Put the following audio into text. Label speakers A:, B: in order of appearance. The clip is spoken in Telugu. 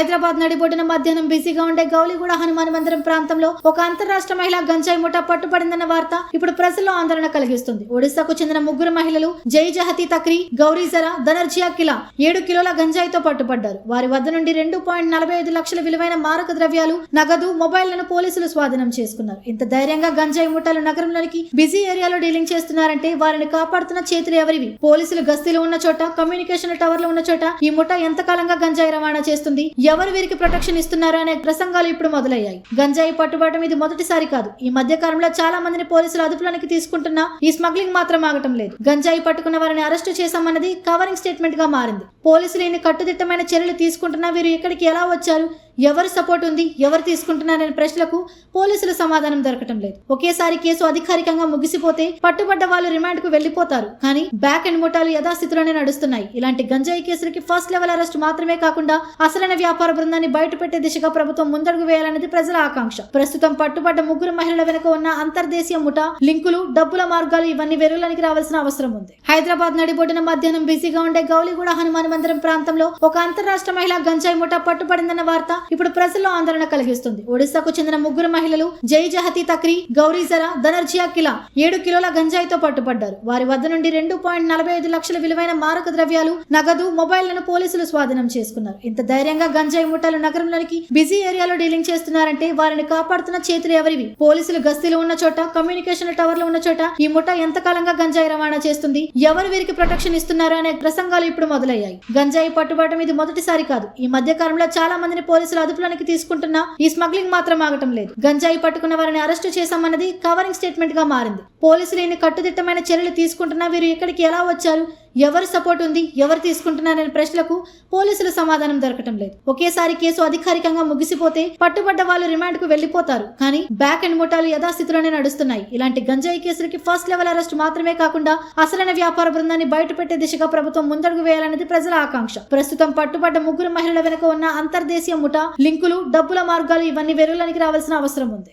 A: హైదరాబాద్ నడిబొడ్డున మధ్యాహ్నం బిజీగా ఉండే గౌలిగూడ హనుమాన్ మందిరం ప్రాంతంలో ఒక అంతరాష్ట్ర మహిళ గంజాయి ముఠా పట్టుబడిందన్న వార్త ఇప్పుడు ప్రజల్లో ఆందోళన కలిగిస్తుంది. ఒడిశాకు చెందిన ముగ్గురు మహిళలు జై జహతి తక్రి గౌరీజరా ధనర్జియా కిలా ఏడు కిలోల గంజాయితో పట్టుబడ్డారు వారి వద్ద నుండి రెండు పాయింట్ నలభై ఐదు లక్షల విలువైన మారక ద్రవ్యాలు నగదు మొబైల్లను పోలీసులు స్వాధీనం చేసుకున్నారు. ఇంత ధైర్యంగా గంజాయి ముఠాలు నగరంలోనికి బిజీ ఏరియాలో డీలింగ్ చేస్తున్నారంటే వారిని కాపాడుతున్న చేతులు ఎవరివి? పోలీసులు గస్తీలు ఉన్న చోట కమ్యూనికేషన్ టవర్లు ఉన్న చోట ఈ ముఠా ఎంతకాలంగా గంజాయి రవాణా చేస్తుంది? ఎవరు వీరికి ప్రొటెక్షన్ ఇస్తున్నారు అనే ప్రసంగాలు ఇప్పుడు మొదలయ్యాయి. గంజాయి పట్టుబడటం ఇది మొదటిసారి కాదు. ఈ మధ్య కాలంలో చాలా మందిని పోలీసులు అదుపులోనికి తీసుకుంటున్నా ఈ స్మగ్లింగ్ మాత్రం ఆగటం లేదు. గంజాయి పట్టుకున్న వారిని అరెస్టు చేశామన్నది కవరింగ్ స్టేట్మెంట్గా మారింది. పోలీసులు ఇన్ని కట్టుదిట్టమైన చర్యలు తీసుకుంటున్నా వీరు ఇక్కడికి ఎలా వచ్చారు? ఎవరు సపోర్ట్ ఉంది? ఎవరు తీసుకుంటున్నారనే ప్రశ్నలకు పోలీసులు సమాధానం దొరకటం లేదు. ఒకేసారి కేసు అధికారికంగా ముగిసిపోతే పట్టుబడ్డ వాళ్ళు రిమాండ్కు వెళ్ళిపోతారు కానీ బ్యాక్ అండ్ ముఠాలు యథాస్థితిలోనే నడుస్తున్నాయి. ఇలాంటి గంజాయి కేసులకి ఫస్ట్ లెవెల్ అరెస్ట్ మాత్రమే కాకుండా అసలైన వ్యాపార బృందాన్ని బయటపెట్టే దిశగా ప్రభుత్వం ముందడుగు వేయాలనేది ప్రజల ఆకాంక్ష. ప్రస్తుతం పట్టుబడ్డ ముగ్గురు మహిళల వెనుక ఉన్న అంతర్దేశీయ ముఠా లింకులు డబ్బుల మార్గాలు ఇవన్నీ వెలుగులోనికి రావాల్సిన అవసరం ఉంది. హైదరాబాద్ నడిబొడ్డున మధ్యాహ్నం బిజీగా ఉండే గౌలిగూడ హనుమాన్ మందిరం ప్రాంతంలో ఒక అంతరాష్ట్ర మహిళ గంజాయి ముఠా పట్టుబడిందన్న వార్త ఇప్పుడు ప్రజల్లో ఆందోళన కలిగిస్తుంది. ఒడిశాకు చెందిన ముగ్గురు మహిళలు జై జహతి తక్రి గౌరీజరా ధనర్జియా కిలా ఏడు కిలోల గంజాయితో పట్టుబడ్డారు. వారి వద్ద నుండి రెండు పాయింట్ నలభై ఐదు లక్షల విలువైన మారక ద్రవ్యాలు నగదు మొబైల్లను పోలీసులు స్వాధీనం చేసుకున్నారు. ఇంత ధైర్యంగా గంజాయి ముఠాలు నగరంలోనికి బిజీ ఏరియాలో డీలింగ్ చేస్తున్నారంటే వారిని కాపాడుతున్న చేతులు ఎవరివి? పోలీసులు గస్తీలు ఉన్న చోట కమ్యూనికేషన్ టవర్లు ఉన్న చోట ఈ ముఠా ఎంతకాలంగా గంజాయి రవాణా చేస్తుంది? ఎవరు వీరికి ప్రొటెక్షన్ ఇస్తున్నారు అనే ప్రసంగాలు ఇప్పుడు మొదలయ్యాయి. గంజాయి పట్టుబాటం ఇది మొదటిసారి కాదు. ఈ మధ్య కాలంలో చాలా మందిని పోలీసులు అదుపులోనికి తీసుకుంటున్నా ఈ స్మగ్లింగ్ మాత్రం ఆగటం లేదు. గంజాయి పట్టుకున్న వారిని అరెస్టు చేశామన్నది కవరింగ్ స్టేట్మెంట్గా మారింది. పోలీసులు ఇన్ని కట్టుదిట్టమైన చర్యలు తీసుకుంటున్నా వీరు ఇక్కడికి ఎలా వచ్చారు? ఎవరు సపోర్ట్ ఉంది? ఎవరు తీసుకుంటున్నారనే ప్రశ్నలకు పోలీసులు సమాధానం దొరకటం లేదు. ఒకేసారి కేసు అధికారికంగా ముగిసిపోతే పట్టుబడ్డ వాళ్ళు రిమాండ్కు వెళ్ళిపోతారు కానీ బ్యాక్ అండ్ ముఠాలు యథాస్థితిలోనే నడుస్తున్నాయి. ఇలాంటి గంజాయి కేసులకి ఫస్ట్ లెవెల్ అరెస్ట్ మాత్రమే కాకుండా అసలైన వ్యాపార బృందాన్ని బయటపెట్టే దిశగా ప్రభుత్వం ముందడుగు వేయాలనేది ప్రజల ఆకాంక్ష. ప్రస్తుతం పట్టుబడ్డ ముగ్గురు మహిళల వెనుక ఉన్న అంతర్దేశీయ ముఠా లింకులు డబ్బుల మార్గాలు ఇవన్నీ వెలుగులోనికి రావాల్సిన అవసరం ఉంది.